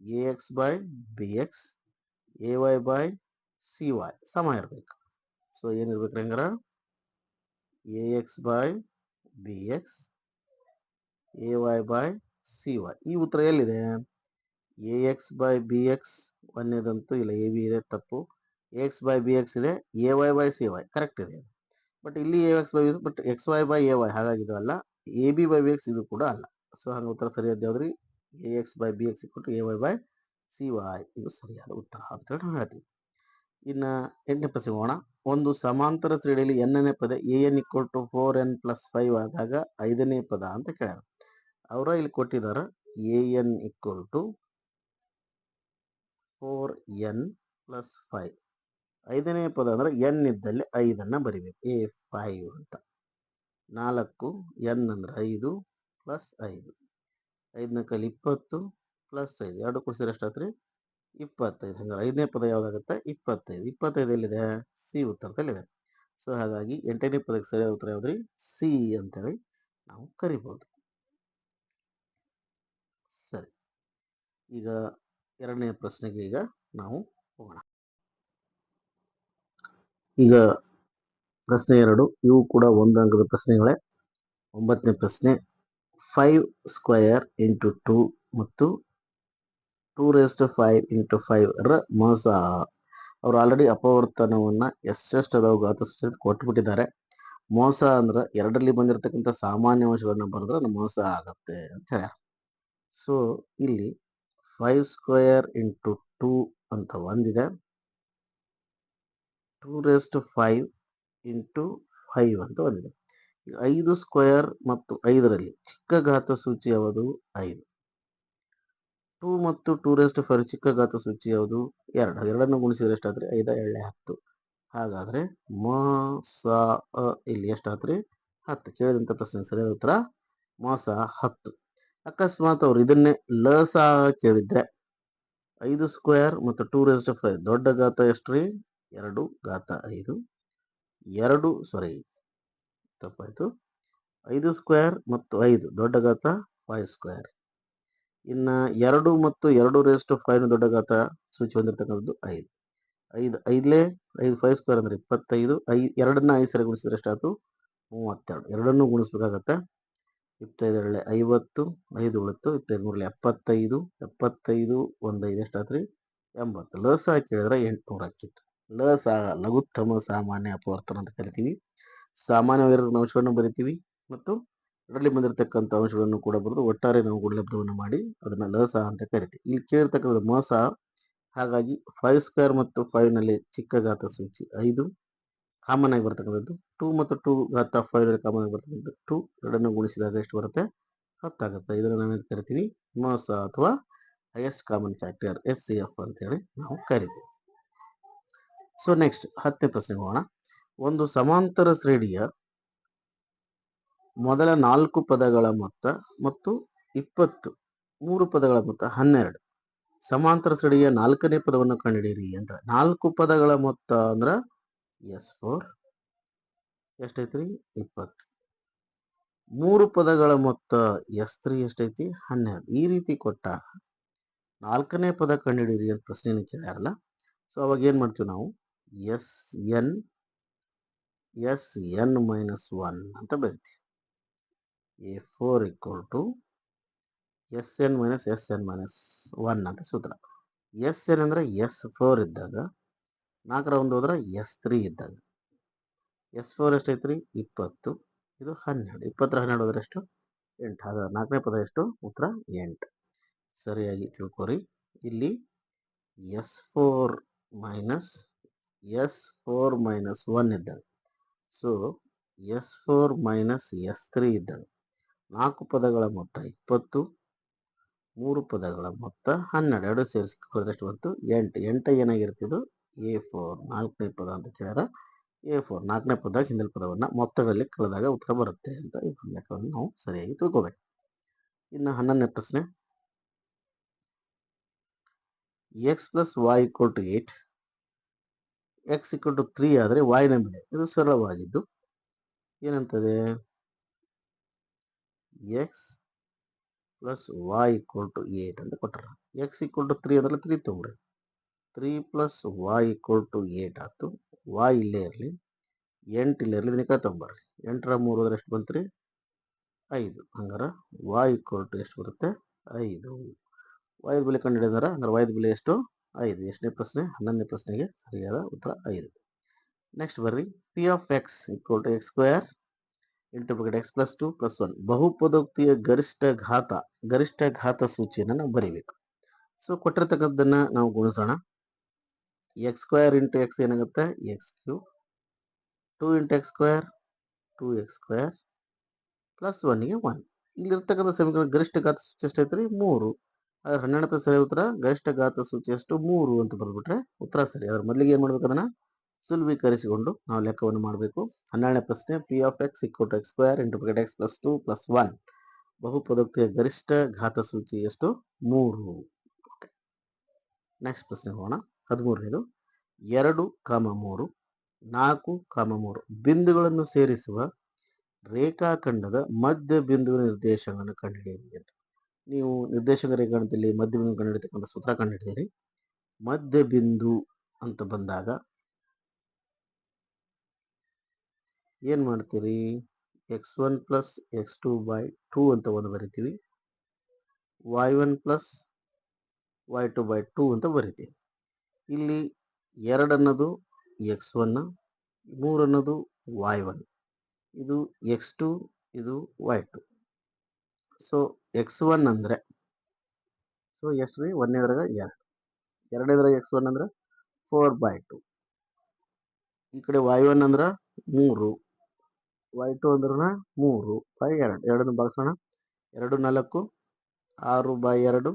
A x by b x a y by c y ಸಮ ಇರಬೇಕು. ಸೊ ಏನಿರ್ಬೇಕು ಹಂಗಾರ a x by b x a y by c y ಈ ಉತ್ತರ ಎಲ್ಲಿದೆ? A x by b x ಒಂದೇದಂತೂ ಇಲ್ಲ. ಎ ಬಿ ಇದೆ, ತಪ್ಪು. ಎಕ್ಸ್ ಬೈ ಬಿ ಎಕ್ಸ್ ಇದೆ a y by c y correct ಇದೆ ಬಟ್ ಇಲ್ಲಿ a x by but x y by a y ಹಾಗಾಗಿ ಇದು ಅಲ್ಲ a b by b x ಇದು ಕೂಡ ಅಲ್ಲ. ಸೊ ಹಂಗೆ ಉತ್ತರ ಸರಿಯಾದ ಯಾವ್ದ್ರಿ? A x by b x equal to a y by c y ಇದು ಸರಿಯಾದ ಉತ್ತರ ಅಂತೇಳಿ ನಾವು ಹೇಳ್ತೀವಿ ಇನ್ನು ಎಂಟನೇ ಪ್ರಶ್ನೆ ಹೋಗೋಣ ಒಂದು ಸಮಾಂತರ ಶ್ರೇಣಿಯಲ್ಲಿ ಎನ್ನನೇ ಪದ a n equal to four n plus five ಆದಾಗ ಐದನೇ ಪದ ಅಂತ ಕೇಳ್ಯಾರ ಅವರ ಇಲ್ಲಿ ಕೊಟ್ಟಿದ್ದಾರೆ a n equal to four n plus five ಐದನೇ ಪದ ಅಂದ್ರೆ ಎನ್ ಇದ್ದಲ್ಲಿ ಐದನ್ನು ಬರಿಬೇಕು. ಎ ಫೈವ್ ಅಂತ. ನಾಲ್ಕು ಎನ್ ಅಂದ್ರೆ ಐದು ಪ್ಲಸ್ ಐದು. ಐದನ ಕಲ್ಲಿ ಇಪ್ಪತ್ತು ಪ್ಲಸ್ ಐದು. ಎರಡು ಕೊಡಿಸಿದ್ರೆ ಎಷ್ಟಾತ್ರಿ ಇಪ್ಪತ್ತೈದು. ಹಂಗಾರೆ ಐದನೇ ಪದ ಯಾವುದಾಗುತ್ತೆ? ಇಪ್ಪತ್ತೈದು. ಇಪ್ಪತ್ತೈದು ಎಲ್ಲಿದೆ? ಸಿ ಉತ್ತರದಲ್ಲಿದೆ. ಸೊ, ಹಾಗಾಗಿ ಎಂಟನೇ ಪದಕ್ಕೆ ಸರಿಯಾದ ಉತ್ತರ ಯಾವುದ್ರಿ? ಸಿ ಅಂತೇಳಿ ನಾವು ಕರಿಬೋದು. ಸರಿ. ಈಗ ಎರಡನೇ ಪ್ರಶ್ನೆಗೆ ಈಗ ನಾವು ಹೋಗೋಣ. ಈಗ ಪ್ರಶ್ನೆ ಎರಡು, ಇವು ಕೂಡ ಒಂದು ಅಂಕದ ಪ್ರಶ್ನೆಗಳೇ. ಒಂಬತ್ತನೇ ಪ್ರಶ್ನೆ ಫೈವ್ ಸ್ಕ್ವಯರ್ ಇಂಟು ಟೂ ಮತ್ತು two raised five into five ರ ಮೋಸ ಅವ್ರು ಆಲ್ರೆಡಿ ಅಪವರ್ತನವನ್ನು ಎಷ್ಟೆಷ್ಟು ಅದಾವ ಸೂಚನೆ ಕೊಟ್ಬಿಟ್ಟಿದ್ದಾರೆ. ಮೋಸ ಅಂದ್ರೆ ಎರಡರಲ್ಲಿ ಬಂದಿರತಕ್ಕಂಥ ಸಾಮಾನ್ಯ ಅಂಶಗಳನ್ನ ಬರೆದ್ರೆ ಮೋಸ ಆಗತ್ತೆ ಅಂತ ಹೇಳ್ಯಾರ. ಸೊ ಇಲ್ಲಿ ಫೈವ್ ಸ್ಕ್ವಯರ್ ಇಂಟು ಟೂ ಅಂತ ಒಂದಿದೆ. Two raised five into five ಅಂತ ಬಂದಿದೆ. ಐದು ಸ್ಕ್ವಯರ್ ಮತ್ತು ಐದರಲ್ಲಿ ಚಿಕ್ಕ ಘಾತ ಸೂಚಿ ಯಾವುದು? ಐದು. ಟೂ ಮತ್ತು ಟೂ ರೇಸ್ಟ್ ಫೈವ್ ಚಿಕ್ಕ ಘಾತ ಸೂಚಿ ಯಾವುದು? ಎರಡು. ಎರಡನ್ನು ಗುಣಿಸಿದ್ರೆ ಎಷ್ಟಾದ್ರೆ? ಐದ ಎಳ್ಳೆ ಹತ್ತು. ಹಾಗಾದ್ರೆ ಮ ಸ ಅ, ಇಲ್ಲಿ ಎಷ್ಟಾದರೆ? ಹತ್ತು. ಕೇಳಿದಂಥ ಪ್ರಶ್ನೆ ಸರಿಯಾದ ಉತ್ತರ? ಮೋಸ, ಹತ್ತು. ಅಕಸ್ಮಾತ್ ಅವರು ಇದನ್ನೇ ಲ ಸ ಕೇಳಿದ್ರೆ ಐದು ಸ್ಕ್ವೇರ್ ಮತ್ತು ಟೂ ರೇಸ್ಟ್ ಫೈವ್ ದೊಡ್ಡ ಘಾತ ಎಷ್ಟು ರೀ ಎರಡು ಘಾತ ಐದು, ಎರಡು ಸಾರಿ ತಪ್ಪಾಯಿತು. ಐದು ಸ್ಕ್ವೇರ್ ಮತ್ತು ಐದು, ದೊಡ್ಡ ಘಾತ ಫೈವ್ ಸ್ಕ್ವೇರ್ ಇನ್ನು ಎರಡು ಮತ್ತು ಎರಡು ರೇಸ್ಟು ಫೈವ್ ದೊಡ್ಡ ಘಾತ ಸೂಚಿ ಹೊಂದಿರತಕ್ಕಂಥದ್ದು ಐದು. ಐದು, ಐದಲೇ ಐದು ಫೈವ್ ಸ್ಕ್ವೇರ್ ಅಂದರೆ ಇಪ್ಪತ್ತೈದು, ಐ, ಎರಡನ್ನ ಐದು ಸರಿ ಗುಣಿಸಿದ್ರೆ ಎಷ್ಟಾಯ್ತು? ಮೂವತ್ತೆರಡು. ಎರಡನ್ನೂ ಗುಣಿಸ್ಬೇಕಾಗತ್ತೆ. ಇಪ್ಪತ್ತೈದು ಎರಡಲೆ ಐವತ್ತು, ಐದು ಉಳಿತು, ಇಪ್ಪತ್ತೈದು ಮೂರಲೆ ಎಪ್ಪತ್ತೈದು ಎಪ್ಪತ್ತೈದು ಒಂದು ಐದು ರೀ? ಎಂಬತ್ತು. ಲಸ ಕೇಳಿದ್ರೆ ಎಂಟುನೂರು ಹಾಕಿತ್ತು. ಲಸ ಲಘುತ್ತಮ ಸಾಮಾನ್ಯ ಅಪವರ್ತನ ಅಂತ ಕರಿತೀವಿ. ಸಾಮಾನ್ಯವಾಗಿರೋ ಅಂಶವನ್ನು ಬರಿತೀವಿ ಮತ್ತು ಅದರಲ್ಲಿ ಬಂದಿರತಕ್ಕಂಥ ಅಂಶಗಳನ್ನು ಕೂಡ ಬರೆದು ಒಟ್ಟಾರೆ ನಾವು ಗುಣಲಬ್ಧವನ್ನು ಮಾಡಿ ಅದನ್ನ ಲಸ ಅಂತ ಕರಿತೀವಿ. ಇಲ್ಲಿ ಕೇಳಿರ್ತಕ್ಕಂಥ ಮೋಸ ಹಾಗಾಗಿ ಫೈವ್ ಸ್ಕ್ವೇರ್ ಮತ್ತು ಫೈವ್ನಲ್ಲಿ ಚಿಕ್ಕ ಘಾತ ಸೂಚಿ ಐದು ಕಾಮನ್ ಆಗಿ ಬರ್ತಕ್ಕಂಥದ್ದು ಟೂ ಮತ್ತು ಟೂ ಘಾತ ಫೈವ್ನಲ್ಲಿ ಕಾಮನ್ ಆಗಿ ಬರ್ತಕ್ಕಂಥದ್ದು ಟೂ ಎರಡನ್ನು ಗುಣಿಸಿದಾಗ ಎಷ್ಟು ಬರುತ್ತೆ? ಹತ್ತಾಗುತ್ತೆ. ಇದನ್ನು ನಾವೇನು ಕರಿತೀವಿ? ಮೋಸ ಅಥವಾ highest common factor S C F ಅಂತೇಳಿ ನಾವು ಕರಿತೀವಿ. ಸೊ ನೆಕ್ಸ್ಟ್ ಹತ್ತನೇ ಪ್ರಶ್ನೆ ಹೋಗೋಣ ಒಂದು ಸಮಾಂತರ ಶ್ರೇಣಿಯ ಮೊದಲ ನಾಲ್ಕು ಪದಗಳ ಮೊತ್ತ ಮತ್ತು ಇಪ್ಪತ್ತು, ಮೂರು ಪದಗಳ ಮೊತ್ತ ಹನ್ನೆರಡು. ಸಮಾಂತರ ಶ್ರೇಣಿಯ ನಾಲ್ಕನೇ ಪದವನ್ನು ಕಂಡುಹಿಡಿಯಿರಿ ಅಂತ ನಾಲ್ಕು ಪದಗಳ ಮೊತ್ತ ಅಂದ್ರ ಎಸ್ ಫೋರ್, ಎಷ್ಟೈತ್ರಿ? ಇಪ್ಪತ್ತು. ಮೂರು ಪದಗಳ ಮೊತ್ತ ಎಸ್ ತ್ರೀ ಎಷ್ಟೈತಿ? ಹನ್ನೆರಡು. ಈ ರೀತಿ ಕೊಟ್ಟ ನಾಲ್ಕನೇ ಪದ ಕಂಡುಹಿಡಿಯಿರಿ ಅಂತ ಪ್ರಶ್ನೆಯನ್ನು ಕೇಳ್ಯಾರಲ್ಲ. ಸೊ ಅವಾಗ ಏನು ಮಾಡ್ತೀವಿ ನಾವು? S n s n minus one ಅಂತ ಬರಿತೀವಿ. A four equal to s n minus s n minus one ಅಂತ ಸೂತ್ರ. ಎಸ್ ಎನ್ ಅಂದರೆ ಎಸ್ ಫೋರ್ ಇದ್ದಾಗ, ನಾಲ್ಕರ ಒಂದು ಹೋದ್ರೆ ಎಸ್ ತ್ರೀ ಇದ್ದಾಗ. ಎಸ್ ಫೋರ್ ಎಷ್ಟೈತ್ರಿ ಇಪ್ಪತ್ತು. ಇದು ಹನ್ನೆರಡು. ಇಪ್ಪತ್ತರ ಹನ್ನೆರಡು ಹೋದ್ರೆ ಎಷ್ಟು? ಎಂಟು. ಹಾಗಾದ್ರೆ ನಾಲ್ಕನೇ ಪದ ಎಷ್ಟು? ಉತ್ತರ ಎಂಟು. ಸರಿಯಾಗಿ ತಿಳ್ಕೊರಿ. ಇಲ್ಲಿ s four minus s four minus one ಇದ್ದಾಗ. So, s four minus s three ಇದ್ದಾಗ. ನಾಲ್ಕು ಪದಗಳ ಮೊತ್ತ ಇಪ್ಪತ್ತು, ಮೂರು ಪದಗಳ ಮೊತ್ತ ಹನ್ನೆರಡು. ಎರಡು ಸೇರಿಸಿಕೊಳ್ಳೋದು ಎಷ್ಟು ಬಂತು ಎಂಟು. ಎಂಟು ಏನಾಗಿರ್ತಿದ್ದು ಎ ಫೋರ್. ನಾಲ್ಕನೇ ಪದ ಅಂತ ಕೇಳ್ಯಾರ. A four. ನಾಲ್ಕನೇ ಪದ ಹಿಂದಿನ ಪದವನ್ನು ಮೊತ್ತದಲ್ಲಿ ಕಳೆದಾಗ ಉತ್ತರ ಬರುತ್ತೆ ಅಂತ ಈ ಲೆಕ್ಕವನ್ನು ನಾವು ಸರಿಯಾಗಿ ತಿಳ್ಕೋಬೇಕು. ಇನ್ನು ಹನ್ನೊಂದನೇ ಪ್ರಶ್ನೆ. X plus y equal to eight. X equal to three ಆದರೆ ವಾಯ್ನ ಬೆಲೆ ಇದು ಸರಳವಾಗಿದ್ದು ಏನಂತದೆ? X plus y equal to eight ಅಂತ ಕೊಟ್ಟರು ಎಕ್ಸ್ ಇಕ್ವಲ್ ಟು ತ್ರೀ ಅಂದ್ರೆ ತ್ರೀ ತೊಗೊಂಡ್ರಿ three plus y equal to eight ಆಯ್ತು. ವಾಯ್ ಇಲ್ಲೇ ಇರಲಿ. ಎಂಟು ಇಲ್ಲೇ ಇರಲಿ, ಇದನ್ನ ತೊಗೊಂಬರ್ರಿ ಎಂಟರ ಮೂರು ಹೋದ್ರೆ ಎಷ್ಟು ಬಂತು ರೀ ಐದು. ಹಂಗಾರ ವಾಯ್ ಇಕ್ವಲ್ ಟು ಎಷ್ಟು ಬರುತ್ತೆ? ಐದು. ವಾಯ್ದ ಬೆಲೆ ಕಂಡು ಹಿಡಿದಾರ? ಅಂದ್ರೆ ವಾಯ್ದ ಬೆಲೆ ಎಷ್ಟು? ಐದು. ಎಷ್ಟನೇ ಪ್ರಶ್ನೆ? ಹನ್ನೊಂದನೇ ಪ್ರಶ್ನೆಗೆ ಸರಿಯಾದ ಉತ್ತರ ಐದು. ನೆಕ್ಸ್ಟ್ ಬರ್ರಿ. P of X equal to X square into X plus two plus one ಬಹುಪದೋಕ್ತಿಯ ಗರಿಷ್ಠ ಘಾತ ಗರಿಷ್ಠ ಘಾತ ಸೂಚಿಯನ್ನು ನಾವು ಬರೀಬೇಕು. ಸೊ ಕೊಟ್ಟಿರ್ತಕ್ಕಂಥದ್ದನ್ನು ನಾವು ಗುಣಿಸೋಣ. ಎಕ್ಸ್ ಸ್ಕ್ವೇರ್ ಇಂಟು ಎಕ್ಸ್ ಏನಾಗುತ್ತೆ? X cube two into X square two X square plus ಒನ್ಗೆ one ಇಲ್ಲಿರ್ತಕ್ಕಂಥ ಸಮೀಕರಣ ಗರಿಷ್ಠ ಘಾತ ಸೂಚಿ ಎಷ್ಟೈತ್ರಿ? ಮೂರು. ಅದ್ರ ಹನ್ನೆರಡು ಪ್ಲಸ್ ಸರಿ ಉತ್ತರ. ಗರಿಷ್ಠ ಘಾತ ಸೂಚಿ ಎಷ್ಟು ಮೂರು ಅಂತ ಬರ್ಬಿಟ್ರೆ ಉತ್ತರ ಸರಿ. ಅದ್ರ ಮೊದಲಿಗೆ ಏನು ಮಾಡ್ಬೇಕು ಅದನ್ನ? ಸುಲಭೀಕರಿಸಿಕೊಂಡು ನಾವು ಲೆಕ್ಕವನ್ನು ಮಾಡಬೇಕು. ಹನ್ನೆರಡನೇ ಪ್ರಶ್ನೆ P of X equal X square into bracket X plus two plus one ಬಹುಪದೋಕ್ತಿಯ ಗರಿಷ್ಠ ಘಾತ ಸೂಚಿ ಎಷ್ಟು? ಮೂರು. ನೆಕ್ಸ್ಟ್ ಪ್ರಶ್ನೆ ಹೋಗೋಣ ಹದಿಮೂರನೇದು. ಎರಡು ಕಾಮ ಮೂರು, ನಾಲ್ಕು ಕಾಮ ಮೂರು ಬಿಂದುಗಳನ್ನು ಸೇರಿಸುವ ರೇಖಾಖಂಡದ ಮಧ್ಯ ಬಿಂದುವಿನ ನಿರ್ದೇಶನವನ್ನು ಕಂಡುಹಿಡಿಯಿರಿ ಅಂತ. ನೀವು ನಿರ್ದೇಶಕ ಮಧ್ಯ ಬಿಂದು ಹಿಡಿತಕ್ಕಂಥ ಸೂತ್ರ ಕಂಡುಹಿಡಿದಿರಿ ಮಧ್ಯ ಬಿಂದು ಅಂತ ಬಂದಾಗ ಏನು ಮಾಡ್ತೀರಿ? X one plus X two by two ಅಂತ ಒಂದು ಬರಿತೀವಿ. Y one plus Y two by two ಅಂತ ಬರಿತೀವಿ. ಇಲ್ಲಿ ಎರಡು ಅನ್ನೋದು ಎಕ್ಸ್ ಒನ್, ಮೂರು ಅನ್ನೋದು ವೈ ಒನ್. ಇದು ಎಕ್ಸ್ ಟು, ಇದು Y two. So X one ಅಂದರೆ? ಸೊ ಎಷ್ಟು ರೀ? ಒಂದನೇದ್ರಾಗ ಎರಡು. ಇದ್ರಾಗ ಎಕ್ಸ್ ಒನ್ ಅಂದ್ರೆ ಫೋರ್ ಬೈ ಟು ಈ ಕಡೆ ವೈ ಒನ್ ಅಂದ್ರೆ ಮೂರು. ವೈ ಟು ಅಂದ್ರೆ ಮೂರು ಬೈ ಎರಡು. ಎರಡನ್ನು ಭಾಗಿಸೋಣ. ಎರಡು ನಾಲ್ಕು, ಆರು ಬೈ ಎರಡು.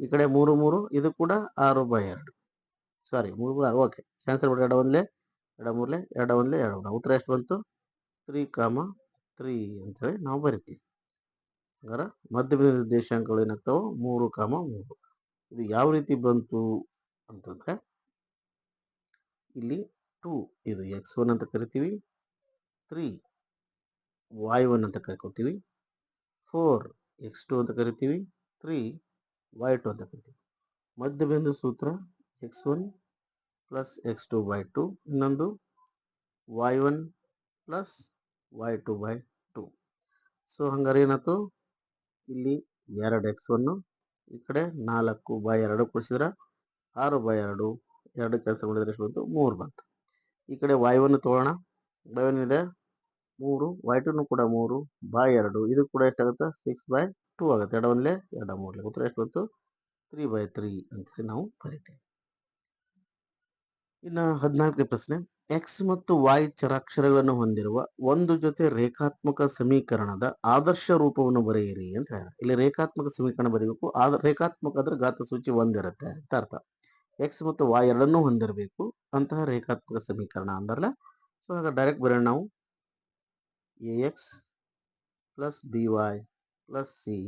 ಈ ಕಡೆ ಮೂರು ಮೂರು, ಇದು ಕೂಡ ಆರು ಬೈ ಎರಡು. ಸಾರಿ ಮೂರು ಮೂರು ಓಕೆ ಕ್ಯಾನ್ಸಲ್ ಮಾಡಿ ಎರಡು ಒಂದಲೇ, ಎರಡು ಮೂರ್ಲೆ, ಎರಡು ಒಂದ್ಲೆ, ಎರಡು. ಉತ್ತರ ಎಷ್ಟು ಬಂತು? ತ್ರೀ ಕಾಮ ತ್ರೀ ಅಂತೇಳಿ ನಾವು ಬರಿತೀವಿ. ಹಂಗಾರೆ ಮಧ್ಯಬಿಂದು ನಿರ್ದೇಶಾಂಕಗಳು ಏನಾಗ್ತಾವೆ ಮೂರು ಕಾಮ ಮೂರು. ಇದು ಯಾವ ರೀತಿ ಬಂತು ಅಂತಂದ್ರೆ ಇಲ್ಲಿ ಟೂ ಇದು ಎಕ್ಸ್ ಒನ್ ಅಂತ ಕರಿತೀವಿ ತ್ರೀ ವೈ ಒನ್ ಅಂತ ಕರ್ಕೋತೀವಿ ಫೋರ್ ಎಕ್ಸ್ ಟು ಅಂತ ಕರಿತೀವಿ ತ್ರೀ ವೈ ಟು ಅಂತ ಕರಿತೀವಿ. ಮಧ್ಯಬಿಂದು ಸೂತ್ರ X one plus X two by two ಇನ್ನೊಂದು Y one plus Y two by two so ಹಂಗಾರೆ ಏನಾಯ್ತು? ಇಲ್ಲಿ ಎರಡು ಎಕ್ಸ್ ಒನ್ನು ಈ ಕಡೆ ನಾಲ್ಕು ಬೈ ಎರಡು ಕೂಡಿಸಿದ್ರೆ ಆರು ಬೈ ಎರಡು ಎರಡು ಕೆಲಸ ಮಾಡಿದ್ರೆ ಎಷ್ಟು ಬಂತು? ಮೂರು ಬಂತು. ಈ ಕಡೆ ವೈ ಒನ್ ತೊಗೊಳ್ಳೋಣ ವೈ ಒನ್ ಇದೆ ಮೂರು ವೈ ಟೂನು ಕೂಡ ಮೂರು ಬೈ ಎರಡು. ಇದು ಕೂಡ ಎಷ್ಟಾಗುತ್ತೆ? ಸಿಕ್ಸ್ ಬೈ ಟೂ ಆಗುತ್ತೆ. ಎರಡು ಒಂದ್ಲೆ ಎರಡು ಮೂರಲೆ. ಉತ್ತರ ಎಷ್ಟು ಬಂತು? ತ್ರೀ ಬೈ ತ್ರೀ ಅಂತೇಳಿ ನಾವು ಕರಿತೀವಿ ಇನ್ನು ಹದಿನಾಲ್ಕನೇ ಪ್ರಶ್ನೆ. ಎಕ್ಸ್ ಮತ್ತು ವೈ ಚರಾಕ್ಷರಗಳನ್ನು ಹೊಂದಿರುವ ಒಂದು ಜೊತೆ ರೇಖಾತ್ಮಕ ಸಮೀಕರಣದ ಆದರ್ಶ ರೂಪವನ್ನು ಬರೆಯಿರಿ ಅಂತ ಹೇಳಿದ್ರೆ ಇಲ್ಲಿ ರೇಖಾತ್ಮಕ ಸಮೀಕರಣ ಬರೀಬೇಕು, ಆದ, ರೇಖಾತ್ಮಕ ಅಂದ್ರೆ ಗಾತ್ರ ಸೂಚಿ ಒಂದಿರುತ್ತೆ ಅಂತ ಅರ್ಥ. ಎಕ್ಸ್ ಮತ್ತು ವೈ ಎರಡನ್ನೂ ಹೊಂದಿರಬೇಕು, ಅಂತಹ ರೇಖಾತ್ಮಕ ಸಮೀಕರಣ ಅಂದರಲ್ಲ? ಸೊ ಆಗ ಡೈರೆಕ್ಟ್ ಬರೋಣ ನಾವು. A X plus B Y plus C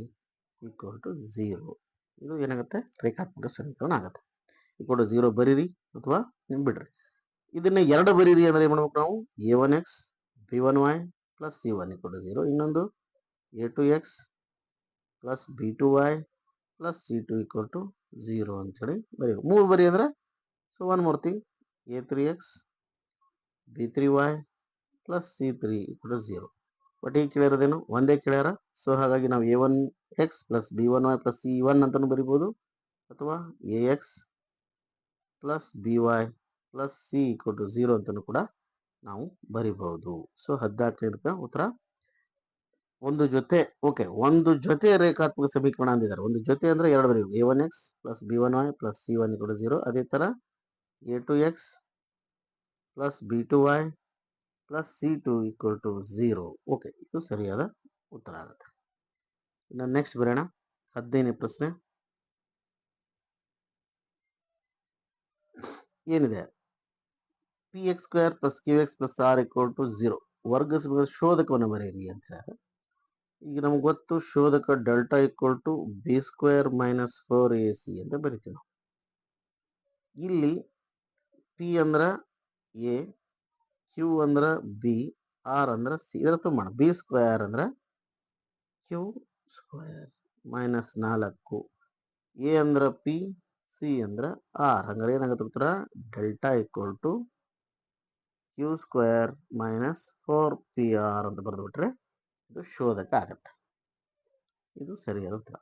equal to zero ಇದು ಏನಾಗುತ್ತೆ? ರೇಖಾತ್ಮಕ ಸಮೀಕರಣ ಆಗುತ್ತೆ. ಈಕ್ವಲ್ ಟು ಝೀರೋ ಬರೀರಿ, ಅಥವಾ ಬಿಡ್ರಿ ಇದನ್ನ ಎರಡು ಬರೀರಿ ಅಂದ್ರೆ ಏನು ಮಾಡ್ಬೇಕು ನಾವು? A one X B one Y plus C one equal to zero ಇನ್ನೊಂದು A two X plus B two Y plus C two equal to zero ಅಂತೇಳಿ ಬರೀಬೇಕು. ಮೂರು ಬರಿ ಅಂದ್ರೆ so one Murthy A three X B three Y plus C three equal to zero but ಈಗ ಕೇಳಿರೋದೇನು? ಒಂದೇ ಕೇಳ್ಯಾರ? ಸೊ ಹಾಗಾಗಿ ನಾವು A one X plus B one Y plus C one ಅಂತಲೂ ಬರಿಬೋದು. ಅಥವಾ A X plus B Y plus C equal to zero ಅಂತಲೂ ಕೂಡ ನಾವು ಬರಿಬಹುದು. ಸೊ ಹದಿನಾಲ್ಕನೇದಕ್ಕೆ ಉತ್ತರ? ಒಂದು ಜೊತೆ ಓಕೆ ಒಂದು ಜೊತೆ ರೇಖಾತ್ಮಕ ಸಮೀಕರಣ ಅಂದಿದ್ದಾರೆ. ಒಂದು ಜೊತೆ ಅಂದರೆ ಎರಡು ಬರೀ A one X plus B one Y plus C one ಕೊಡು ಜೀರೋ ಅದೇ ಥರ A two X plus B two Y plus C two equal to zero okay ಇದು ಸರಿಯಾದ ಉತ್ತರ ಆಗುತ್ತೆ. ಇನ್ನು ನೆಕ್ಸ್ಟ್ ಬರೋಣ. ಹದಿನೈದನೇ ಪ್ರಶ್ನೆ. ಏನಿದೆ? P X square plus Q X plus R equal to zero ವರ್ಗ ಶೋಧಕವನ್ನು ಬರೆಯಿರಿ ಅಂತ. ಈಗ ನಮ್ಗೆ ಗೊತ್ತು ಶೋಧಕ delta equal to B square minus four A C ಅಂತ ಬರಿತೀವಿ ನಾವು. ಇಲ್ಲಿ ಪಿ ಅಂದ್ರೆ ಎ ಕ್ಯೂ ಅಂದ್ರೆ ಬಿ ಆರ್ ಅಂದ್ರೆ ಸಿ ಇದರ ತುಂಬ ಬಿ ಸ್ಕ್ವೇರ್ ಅಂದ್ರೆ ಕ್ಯೂ ಸ್ಕ್ವೇರ್ ಮೈನಸ್ ನಾಲ್ಕು. ಎ ಅಂದ್ರೆ ಪಿ ಸಿ ಅಂದ್ರ ಆರ್ ಹಂಗಾರೆ ಏನಾಗುತ್ತೆ ಉತ್ತರ? Delta equal to Q square minus four P R ಅಂತ ಬರೆದುಬಿಟ್ರೆ ಇದು ಶೋಧಕ ಆಗತ್ತೆ. ಇದು ಸರಿಯಾದ ಉತ್ತರ.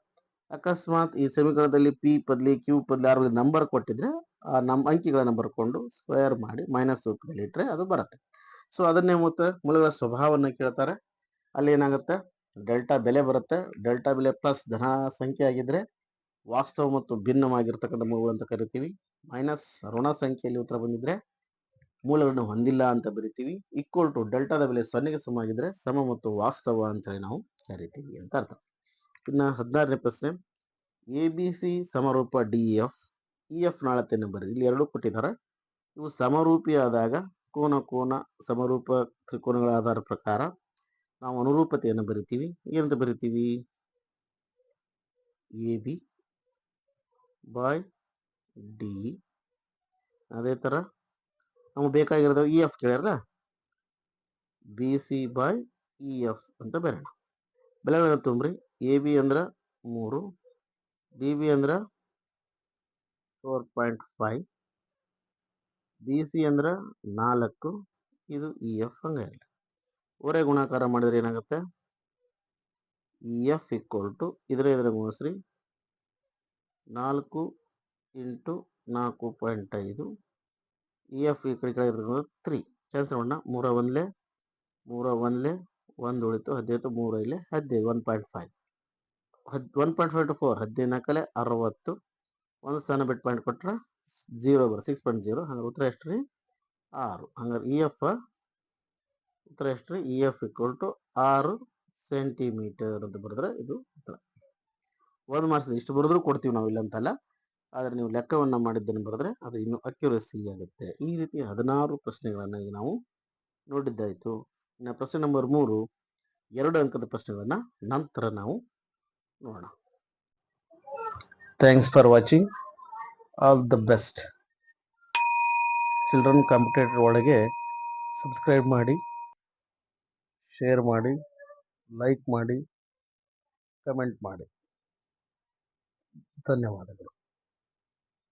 ಅಕಸ್ಮಾತ್ ಈ ಸಮೀಕರಣದಲ್ಲಿ ಪಿ ಪದ್ಲಿ ಕ್ಯೂ ಪದ್ಲಿ ಆರ್ ನಂಬರ್ ಕೊಟ್ಟಿದ್ರೆ, ಆ ನಮ್ಮ ಅಂಕಿಗಳನ್ನ ಬರ್ಕೊಂಡು ಸ್ಕ್ವೇರ್ ಮಾಡಿ ಮೈನಸ್ ರೂಪದಲ್ಲಿ ಇಟ್ಟರೆ ಅದು ಬರುತ್ತೆ. ಸೊ ಅದನ್ನೇ ಮತ್ತೆ ಮೂಲಗಳ ಸ್ವಭಾವವನ್ನು ಕೇಳ್ತಾರೆ. ಅಲ್ಲಿ ಏನಾಗುತ್ತೆ? ಡೆಲ್ಟಾ ಬೆಲೆ ಬರುತ್ತೆ. ಡೆಲ್ಟಾ ಬೆಲೆ ಪ್ಲಸ್ ಧನ ಸಂಖ್ಯೆ ಆಗಿದ್ರೆ ವಾಸ್ತವ ಮತ್ತು ಭಿನ್ನವಾಗಿರ್ತಕ್ಕಂಥ ಮೂಲಗಳು ಅಂತ ಕರಿತೀವಿ. ಮೈನಸ್ ಋಣ ಸಂಖ್ಯೆಯಲ್ಲಿ ಉತ್ತರ ಬಂದಿದ್ರೆ ಮೂಲಗಳನ್ನು ಹೊಂದಿಲ್ಲ ಅಂತ ಬರಿತೀವಿ. ಈಕ್ವಲ್ ಟು ಡೆಲ್ಟಾದ ಬೆಲೆ ಸೊನ್ನೆಗೆ ಸಮ ಆಗಿದ್ರೆ ಸಮ ಮತ್ತು ವಾಸ್ತವ ಅಂತ ಹೇಳಿ ನಾವು ಕರಿತೀವಿ ಅಂತ ಅರ್ಥ. ಇನ್ನು ಹದಿನಾರನೇ ಪ್ರಶ್ನೆ. ಎ ಬಿ ಸಿ ಸಮರೂಪ ಡಿ ಎಫ್ ಇ ಎಫ್ ನಾಳತೆಯನ್ನು ಬರೀ ಇಲ್ಲಿ ಎರಡು ಕೊಟ್ಟಿದ್ದಾರೆ. ಇವು ಸಮರೂಪಿಯಾದಾಗ ಕೋನ ಕೋನ ಸಮರೂಪ ತ್ರಿಕೋನಗಳ ಆಧಾರ ಪ್ರಕಾರ ನಾವು ಅನುರೂಪತೆಯನ್ನು ಬರಿತೀವಿ. ಏನಂತ ಬರಿತೀವಿ? ಎ ಬಿ ಬಾಯ್ ಡಿ ಅದೇ ಥರ ನಮಗೆ ಬೇಕಾಗಿರೋದು E F ಕೇಳ್ಯಾರಲ್ಲ B C by E F ಅಂತ ಬರೋಣ ಬೆಲೆಗಳನ್ನ ತುಂಬ್ರಿ. ಎ ಬಿ ಅಂದ್ರೆ ಮೂರು ಡಿ ಬಿ ಅಂದ್ರೆ four point five B C ಅಂದ್ರೆ ನಾಲ್ಕು, ಇದು ಇ ಎಫ್ ಹಂಗೆ ಒರೆ ಗುಣಾಕಾರ ಮಾಡಿದ್ರೆ ಏನಾಗುತ್ತೆ? ಇ ಎಫ್ ಈಕ್ವಲ್ ಟು ಇದರ ಇದರ ಗುಣಿಸ್ರಿ. ನಾಲ್ಕು ಇಂಟು ನಾಲ್ಕು ಪಾಯಿಂಟ್ ಐದು. ಇ ಎಫ್ ಈ ಕಡೆ ಇರೋದು ತ್ರೀ ಚಾನ್ಸ್ ಮಾಡೋಣ. ಮೂರ ಒಂದ್ಲೆ ಮೂರ ಒಂದ್ಲೆ, ಒಂದು ಉಳಿತು ಹದಿನೈದು, ಮೂರ ಇಲ್ಲೇ ಹದಿನೈದು ಒನ್ ಪಾಯಿಂಟ್ ಫೈವ್ ಹದ್ one point five two four ಹದಿನೈದು ನಾಲ್ಕಲೆ ಅರವತ್ತು. ಒಂದು ಸ್ಥಾನ ಬಿಟ್ಟು ಪಾಯಿಂಟ್ ಕೊಟ್ಟರೆ ಜೀರೋ ಬರ ಸಿಕ್ಸ್ ಪಾಯಿಂಟ್ ಜೀರೋ ಹಂಗಾರೆ ಉತ್ತರ ಎಷ್ಟು ರೀ? ಆರು. ಹಂಗಾರೆ ಇ ಎಫ್ ಉತ್ತರ ಎಷ್ಟು ರೀ? ಇ ಎಫ್ ಇಕ್ವಲ್ ಟು ಆರು ಸೆಂಟಿಮೀಟರ್ ಅಂತ ಬರೆದ್ರೆ ಇದು ಉತ್ತರ. ಒಂದು ಮಾರ್ಕ್ಸ್ ಇಷ್ಟು ಬರೆದ್ರು ಕೊಡ್ತೀವಿ ನಾವು ಇಲ್ಲ ಅಂತಲ್ಲ. ಆದರೆ ನೀವು ಲೆಕ್ಕವನ್ನು ಮಾಡಿದ್ದನ್ನು ಬರೆದ್ರೆ ಅದು ಇನ್ನೂ ಅಕ್ಯುರಸಿ ಆಗುತ್ತೆ. ಈ ರೀತಿ ಹದಿನಾರು ಪ್ರಶ್ನೆಗಳನ್ನು ಈಗ ನಾವು ನೋಡಿದ್ದಾಯಿತು. ಇನ್ನು ಪ್ರಶ್ನೆ ನಂಬರ್ ಮೂರು, ಎರಡು ಅಂಕದ ಪ್ರಶ್ನೆಗಳನ್ನು ನಂತರ ನಾವು ನೋಡೋಣ. Thanks for watching all the best children competitor ಒಳಗೆ ಸಬ್ಸ್ಕ್ರೈಬ್ ಮಾಡಿ ಶೇರ್ ಮಾಡಿ ಲೈಕ್ ಮಾಡಿ ಕಮೆಂಟ್ ಮಾಡಿ. ಧನ್ಯವಾದಗಳು.